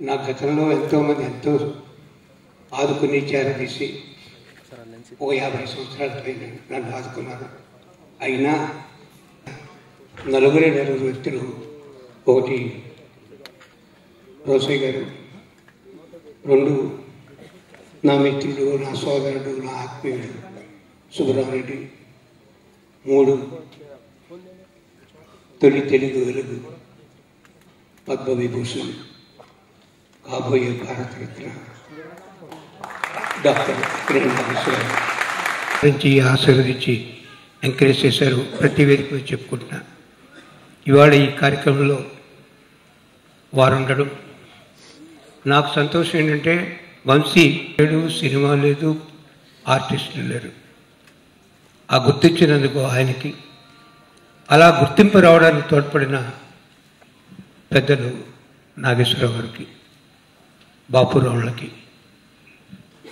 నా గతంలో ఎంతోమంది ఎంతో ఆదుకుని చేరదీసి ఒక యాభై సంవత్సరాల పైన నన్ను ఆదుకున్నారు. అయినా నలుగురే నలుగురు వ్యక్తులు ఒకటి రోసయ్య గారు రెండు నా మిత్రుడు నా సోదరుడు నా ఆత్మీయుడు సుబ్రహ్మరెడ్డి మూడు తొలి తెలుగు వెలుగు పద్మవిభూషణ్. కాబోయే భారతరత్న. డాక్టర్ గురించి ఆశీర్వదించి ఎంకరేజ్ చేశారు. ప్రతి వేదిక చెప్పుకుంటున్నా. ఇవాళ ఈ కార్యక్రమంలో వారు ఉండడం నాకు సంతోషం ఏంటంటే వంశీ లేడు సినిమా లేదు ఆర్టిస్టులు లేరు. ఆ గుర్తించినందుకు ఆయనకి అలా గుర్తింపు రావడానికి తోడ్పడిన పెద్దలు నాగేశ్వరరావు గారికి. బాపురావులకి.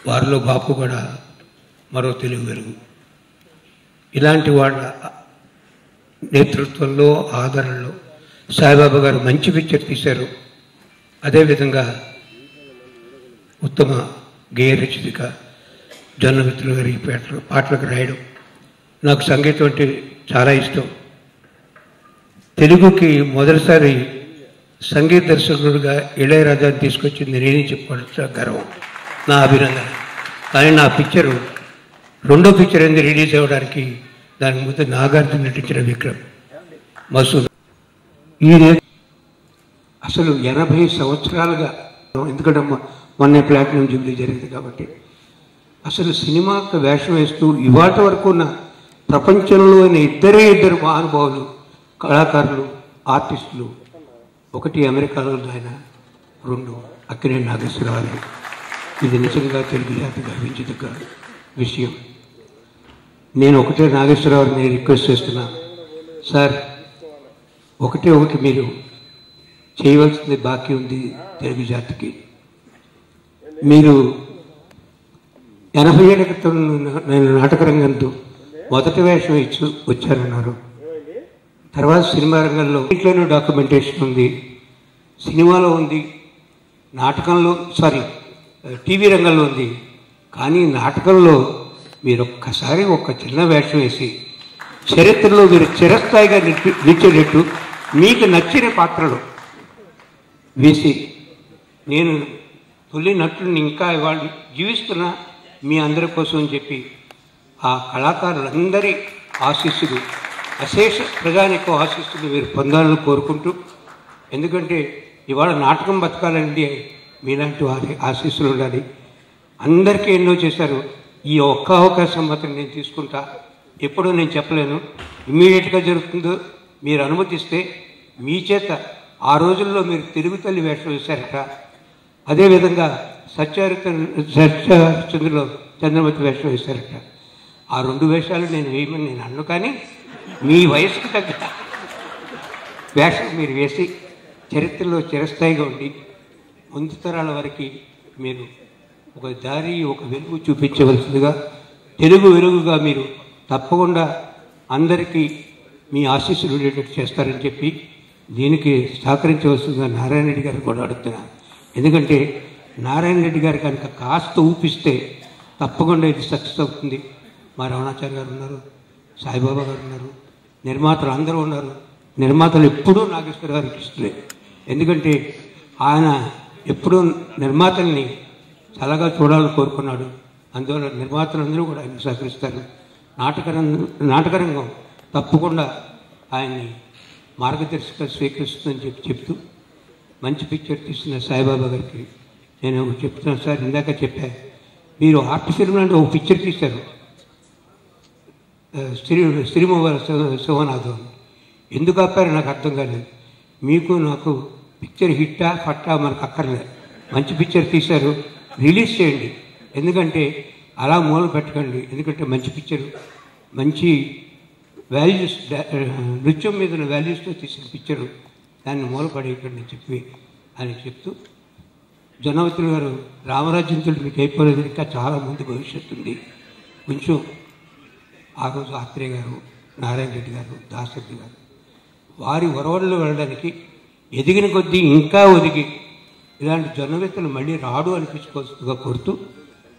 వారిలో బాపు కూడా మరో తెలుగు వెలుగు ఇలాంటి వాళ్ళ నేతృత్వంలో ఆదరణలో సాయిబాబా గారు మంచి పిక్చర్ తీశారు. అదేవిధంగా ఉత్తమ గేయ రచయిత జొన్న గారి పాటలు పాటలకు రాయడం నాకు సంగీతం అంటే చాలా ఇష్టం. తెలుగుకి మొదటిసారి సంగీత దర్శకుడుగా ఇళయరాజాని తీసుకొచ్చింది నేనే చెప్పుకోవచ్చు గర్వం. నా అభినందన. కానీ నా పిక్చరు రెండో పిక్చర్ ఏంది రిలీజ్ అవ్వడానికి దాని ముందు నాగార్జున నటించిన విక్రమ్. మసూద్. ఈ అసలు ఎనభై సంవత్సరాలుగా ఎందుకంటే మొన్న ప్లాటినం జూబ్లీ జరిగింది కాబట్టి. అసలు సినిమాకు వేషం వేస్తూ ఇవాటి వరకు ఉన్న ప్రపంచంలోని ఇద్దరే ఇద్దరు మహానుభావులు కళాకారులు ఆర్టిస్టులు ఒకటి అమెరికాలో ఉన్న ఆయన రెండు అక్కినే నాగేశ్వరరావు. ఇది నిజంగా తెలుగు జాతి గర్వించదగ్గ విషయం. నేను ఒకటే నాగేశ్వరరావుని రిక్వెస్ట్ చేస్తున్నా. సార్ ఒకటే ఒకటి మీరు చేయవలసింది బాకీ ఉంది తెలుగు జాతికి. మీరు ఎనభై ఏళ్ళ క్రితం నేను నాటక రంగంతో మొదటి వేషం ఇచ్చు వచ్చారన్నారు తర్వాత సినిమా రంగంలో ఇంట్లోనే డాక్యుమెంటేషన్ ఉంది. సినిమాలో ఉంది. నాటకంలో సారీ టీవీ రంగంలో ఉంది. కానీ నాటకంలో మీరు ఒక్కసారి ఒక చిన్న వేషం వేసి చరిత్రలో మీరు చిరస్థాయిగా నిలిచేటట్టు మీకు నచ్చిన పాత్రలు వేసి నేను తొలి నటుడిని ఇంకా ఇవాళ జీవిస్తున్నా మీ అందరి కోసం అని చెప్పి ఆ కళాకారులందరి ఆశీస్సులు అశేష ప్రజానికం ఆశీస్సులు మీరు పొందాలని కోరుకుంటూ ఎందుకంటే ఇవాళ నాటకం బతకాలంటే మీలాంటి వారి ఆశీస్సులు ఉండాలి. అందరికీ ఎన్నో చేశారు. ఈ ఒక్క అవకాశం మాత్రం నేను తీసుకుంటా. ఎప్పుడూ నేను చెప్పలేను. ఇమ్మీడియట్గా జరుగుతుందో మీరు అనుమతిస్తే మీ చేత ఆ రోజుల్లో మీరు తిరుగుతల్లి వేషం వేశారట. అదేవిధంగా సత్యహరిత సత్యచంద్రలో చంద్రమతి వేషం వేశారట. ఆ రెండు వేషాలు నేను వేయమని నేను అన్ను కానీ మీ వయసుకు తగ్గ వేషం మీరు వేసి చరిత్రలో చిరస్థాయిగా ఉండి ముందు తరాల వరకు మీరు ఒక దారి ఒక వెలుగు చూపించవలసిందిగా తెలుగు వెలుగుగా మీరు తప్పకుండా అందరికీ మీ ఆశీస్సులు ఉండేటట్టు చేస్తారని చెప్పి దీనికి సహకరించవలసిందిగా నారాయణ రెడ్డి గారు కూడా అడుగుతున్నాను ఎందుకంటే నారాయణ రెడ్డి గారు కనుక కాస్త ఊపిస్తే తప్పకుండా ఇది సక్సెస్ అవుతుంది. మా రమణాచార్య గారు ఉన్నారు. సాయిబాబా గారు ఉన్నారు. నిర్మాతలు అందరూ ఉన్నారు. నిర్మాతలు ఎప్పుడూ నాగేశ్వర గారికి ఇష్టలే ఎందుకంటే ఆయన ఎప్పుడూ నిర్మాతల్ని చల్లగా చూడాలని కోరుకున్నాడు. అందువల్ల నిర్మాతలందరూ కూడా ఆయన సహకరిస్తారు. నాటకరంగం నాటకరంగం తప్పకుండా ఆయన్ని మార్గదర్శక స్వీకరిస్తుందని చెప్పి చెప్తూ మంచి పిక్చర్ తీసిన సాయిబాబా గారికి నేను చెప్తున్నాను సార్. ఇందాక చెప్పా మీరు ఆర్ట్ ఫిల్మ్ అంటే ఒక పిక్చర్ తీశారు. శ్రీ శ్రీమవారి శివనాథం ఎందుకు ఆపారో నాకు అర్థం కాలేదు. మీకు నాకు పిక్చర్ హిట్టా ఫట్టా మనకు అక్కర్లేదు మంచి పిక్చర్ తీశారు రిలీజ్ చేయండి. ఎందుకంటే అలా మూల పెట్టకండి. ఎందుకంటే మంచి పిక్చర్ మంచి వాల్యూస్ నృత్యం మీద ఉన్న వాల్యూస్తో తీసిన పిక్చరు దాన్ని మూలపడేయకండి అని చెప్పి అని చెప్తూ జనవతులు గారు రామరాజ్యంతుడు మీకు అయిపోలేదు ఇంకా చాలా మంది భవిష్యత్తు ఉంది. కొంచెం ఆ రోజు ఆత్రేయ గారు నారాయణ రెడ్డి గారు దాసరెడ్డి గారు. వారి ఒరవళ్ళు వెళ్ళడానికి ఎదిగిన కొద్దీ ఇంకా ఒదిగి ఇలాంటి జర్నలిస్టులు మళ్ళీ రాడు అనిపించుకోవచ్చుగా కోరుతూ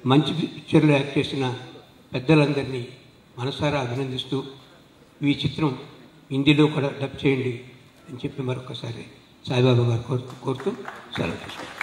మంచి పిక్చర్లు యాక్ట్ చేసిన పెద్దలందరినీ మనసారా అభినందిస్తూ ఈ చిత్రం హిందీలో కూడా డబ్ చేయండి అని చెప్పి మరొకసారి సాయిబాబా గారు కోరుతూ కోరుతూ సెలవు తీసుకుంటాను